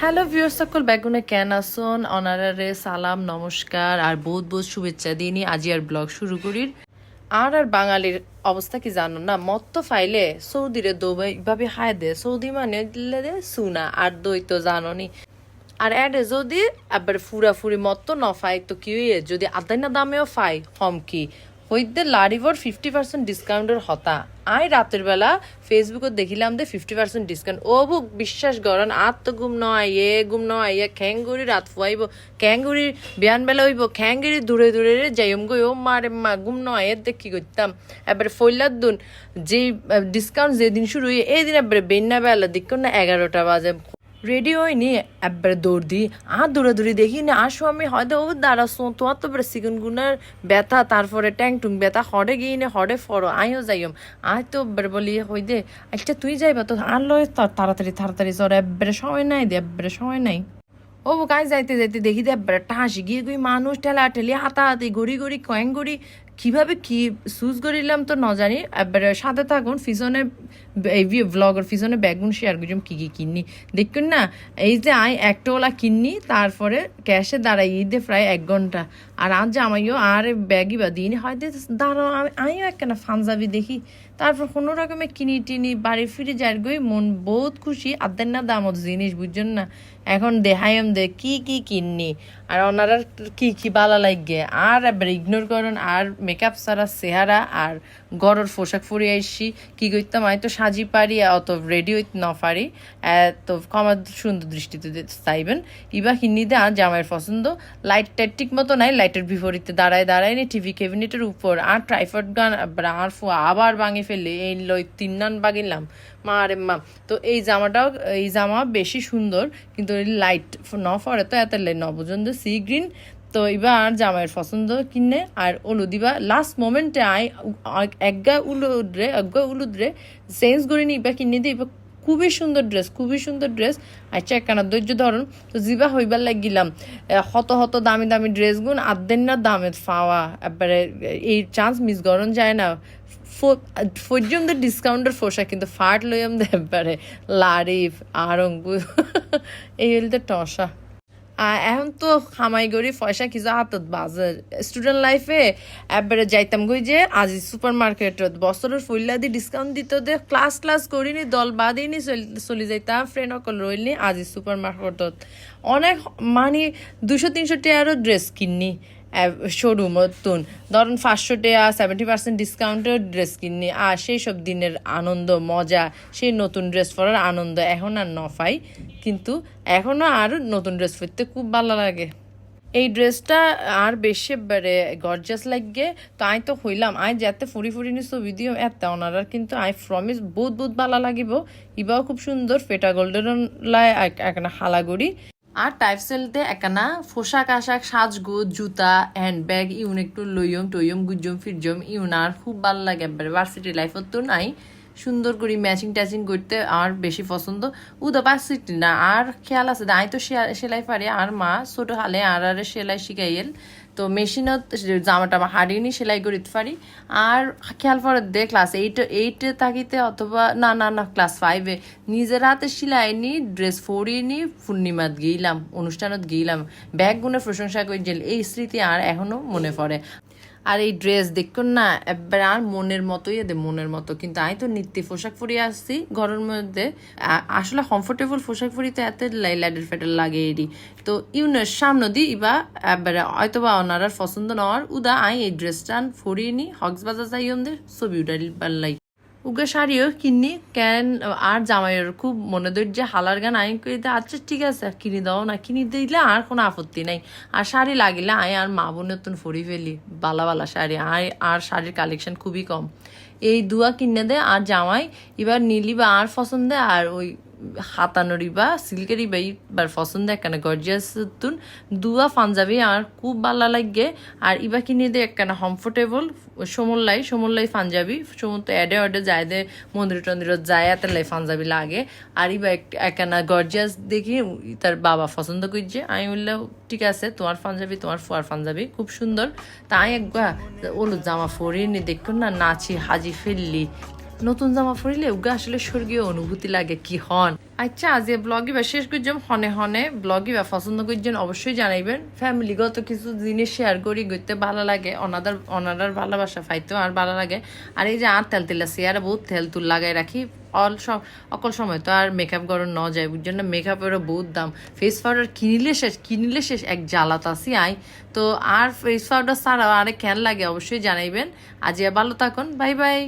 Hello viewers, সকল বেগুনে কেন আসুন অনারারে সালাম, নমস্কার, আর বহুত বহুত শুভেচ্ছা দিনই আজি আর ব্লগ শুরু করির আর আর বাঙালির অবস্থা কি জানো না? মত্ত ফাইলে সৌদিরে দৌবাই ভাবে হায় দে, সৌদি মানে দে সুনা, আর দই তো জাননি আর এডে যদি এবার ফুরাফুরি মতো ন ফাই, তো কি যদি আদাই না দামেও ফাই কম কি? হইতে লারিভর ফিফটি পার্সেন্ট ডিসকাউন্টের হতা। আই রাতের বেলা ফেসবুকত দেখিলাম দে ফিফটি পার্সেন্ট ডিসকাউন্ট ও বুক বিশ্বাস করেন আর তো গুম নয়, এ গুম নয় ইয়ে খ্যাঙ্গুরি রাত ফুয়াইব। বিয়ান বেলা হইব খ্যাঙ্গুরি দূরে দূরে রে যাইম গই ও মারে মা, গুম নয় এর দেখ কি করতাম? এবারে ফইলার দুন যে ডিসকাউন্ট যেদিন শুরু হয়ে এই দিন এবারে বেন্না বেলা দেখুন না এগারোটা বাজে রেডি হয়নি একবার দৌড় দিই আর দৌড়াদৌড়ি দেখি না। আসো আমি হয়তো ও দাঁড়াছো তোমার তো সিগুন গুনার ব্যথা, তারপরে ট্যাং টুং ব্যথা। হরে গিয়ে নে হরে ফরো, আইও যাইম আয় তো একবার বলি, হই দে আচ্ছা তুই যাইবা তো? আর লয় তাড়াতাড়ি তাড়াতাড়ি চর একবারে সময় নাই দে, একবারে সময় নাই। ও গাই যাইতে যাইতে দেখি দে একবারে টাসি গিয়ে গিয়ে মানুষ ঠেলা ঠেলি হাতাহাতি, গড়ি গড়ি, কয়েন গড়ি। কীভাবে কি সুজ করিলাম তো ন জানি এবারে সাথে থাকুন, ফিজনে এই ভ্লগের পিছনে ব্যাগুন শেয়ার করছিলাম কি কি কিননি। দেখুন না, এই যে আই একটা ওলা কিননি, তারপরে ক্যাশে দাঁড়াই, ঈদে প্রায় এক ঘণ্টা। আর আজ জামাইও আর ব্যাগই বা দিন হয়তো দাঁড়াও, আমি আমিও একখানা ফানজাবি দেখি। তারপর কোনো রকমে কিনি টিনি, বাড়ি ফিরে যার গই মন বহুত খুশি। আদের না দামত জিনিস, বুঝছেন না? এখন দেহাইম দে কি কি কিননি। আর ওনারা কি কি বালা লাগে আর এবার ইগনোর করেন, আর মেকআপ সারা চেহারা, আর গরর পোশাক পরে আইসি। কি করতাম আমি তো সাজি পারি অত রেডি হইতে না পারি। তো কমার সুন্দর দৃষ্টিতে চাইবেন। ইবা কিনি দে আর জামাইয়ের পছন্দ। লাইট টাইট ঠিক মতো নাই লাইটের বিপরীতে দাঁড়ায় দাঁড়ায় নি টিভি ক্যাবিনেটের উপর। আর ট্রাইফড গান আর আবার ভাঙে ফেললে, এই লই তিন নান বাগিলাম মা আরে মা তো এই জামাটাও, এই জামা বেশি সুন্দর, কিন্তু লাইট ন ফরে তো এত ন পর্যন্ত সি গ্রিন তো এবার জামাইয়ের পছন্দ কিনে, আর ওলু দিবা। লাস্ট মোমেন্টে আই একগা উলুদ্রে একগা উলুদ্রে চেঞ্জ করে নি এবার কিনে এবার খুবই সুন্দর ড্রেস, খুবই সুন্দর ড্রেস। আচ্ছা একখানা ধৈর্য ধরুন। তো জিবা হইবার লাগিলাম। হত হত দামি দামি ড্রেস গুণ আদেন না দামে ফাওয়া একবারে এই চান্স মিস করন যায় না। পর্যন্ত ডিসকাউন্টের ফোসা, কিন্তু ফাট লইয়াম দেবারে লারিফ, আরঙ্গু, এই হইলে টসা। আর এখন তো খামাই গড়ি পয়সা কিছু হাতত বাজার স্টুডেন্ট লাইফে একবারে যাইতাম গই যে, আজি সুপার মার্কেটত বছরের ফুল্লা দি ডিসকাউন্ট দিত দে ক্লাস ক্লাস করিনি, দল বাদিনি চলি যাইতাম ফ্রেন্ড অকল রইলি আজি সুপার মার্কেটত অনেক মানে দুশো তিনশো টিয়ারও ড্রেস কিননি শোরুম তুন। ধরুন পাঁচশো টাকা সেভেন্টি পার্সেন্ট ডিসকাউন্টের ড্রেস কিনি আর সেই সব দিনের আনন্দ, মজা, সেই নতুন ড্রেস পরার আনন্দ এখন আর নফাই কিন্তু এখনও আর নতুন ড্রেস পরতে খুব ভালো লাগে। এই ড্রেসটা আর বেশি এবারে গর্জাস লাগে। তো আই তো হইলাম। আই যাতে ফুরি ফুরি নি ছবি দিও, এত ওনারা কিন্তু আই প্রমিস বহুত বহুত ভালো লাগিব। ইবাও খুব সুন্দর, ফেটা গোল্ডেন লাই একটা হালাগুড়ি। আর টাইপ সেলতে একখানা পোশাক আশাক, সাজগোজ, জুতা হ্যান্ড ব্যাগ ইউন একটু লইয়ম, টইয়ম গুজম ফিরজম ইউন আর খুব ভালো লাগে। একবারে ভার্সিটি লাইফত তো নাই। সুন্দর করে ম্যাচিং ট্যাচিং করতে আর বেশি পছন্দ। উদা ভার্সিটি না। আর খেয়াল আছে আই তো সেলাই পারি। আর মা ছোট হালে আর আর সেলাই শিখাইল তো মেশিনত জামাটা হারিয়ে সেলাই করিতে পারি। আর খেয়াল পরে দে ক্লাস এইট এইটে থাকিতে অথবা না না না ক্লাস ফাইভে নিজের হাতে সেলাই নি ড্রেস ফরিয়ে নি পূর্ণিমাত গিয়েলাম অনুষ্ঠানত গিয়েলাম ব্যাগ গুণের প্রশংসা করে এই স্মৃতি আর এখনও মনে পড়ে। আর এই ড্রেস দেখুন না, এবার আর মনের মতোই এদের মনের মতো। কিন্তু আমি তো নিত্য পোশাক পরিয়ে আসছি ঘরের মধ্যে। আসলে কমফোর্টেবল পোশাক পরিতে এত লাইডের ফেটার লাগে এরই তো ইউনের সামনে দি ইবা, এবারে হয়তো বা ওনারার পছন্দ নেওয়ার উদা আই এই ড্রেসটা ফরিয়ে নি। হক্সবাজার যাই ওদের ছবি উডাইল লাই উগে শাড়িও কিনি কেন আর জামাইয়ের খুব মনে ধর যে হালার গান আই কইতে আচ্ছা ঠিক আছে কিনে দাও না, কিনে দিলে আর কোনো আপত্তি নাই। আর শাড়ি লাগিলে আই আর মা বোনের তুন ফরি ফেলি, বালা বালা শাড়ি, আই আর শাড়ির কালেকশন খুবই কম। এই দুয়া কিনে দে, আর জামাই এবার নিলি বা আর পছন্দে, আর ওই হাতানোরই বা সিল্কেরই বা এবার পছন্দ একখানা গর্জিয়াস তুন। দুয়া পাঞ্জাবি আর খুব ভালো লাগে। আর ইবা কিনে দিয়ে একখানা কমফোর্টেবল সমল্লাই সমল্লাই পাঞ্জাবি। সমস্ত এডে অডে যায় দে, মন্দির টন্দির যায়, এত লাই পাঞ্জাবি লাগে। আর ইবা একখানা গর্জিয়াস দেখি তার বাবা পছন্দ করছে আমি বললাম, ঠিক আছে, তোমার পাঞ্জাবি, তোমার ফুয়ার পাঞ্জাবি, খুব সুন্দর। তাই একবার ওলো জামা ফরিয়ে নি, দেখুন না, নাচি হাজি ফেললি। নতুন জামা পরিলে উগা আসলে স্বর্গীয় অনুভূতি লাগে কি হন। আচ্ছা আজ এ ব্লগই বা শেষ করছিলাম হনে হনে ব্লগই বা পছন্দ করছেন অবশ্যই জানাইবেন। ফ্যামিলিগত কিছু জিনিস শেয়ার করি করতে ভালো লাগে, অনাদার অনাদার ভালোবাসা পাইতেও আর ভালো লাগে। আর এই যে আর তেল তেল আছে, আর বহুত তেল তুল লাগাই রাখি, অল সব, অকল সময় তো আর মেকআপ করার ন যায়, বুঝছেন না? মেকআপেরও বহুত দাম। ফেস পাউডার কিনিলে শেষ কিনিলে শেষ, এক জ্বালাত আসি আই। তো আর ফেস পাউডার ছাড়াও আরে কেন লাগে, অবশ্যই জানাইবেন। আজ ভালো থাকুন, বাই বাই।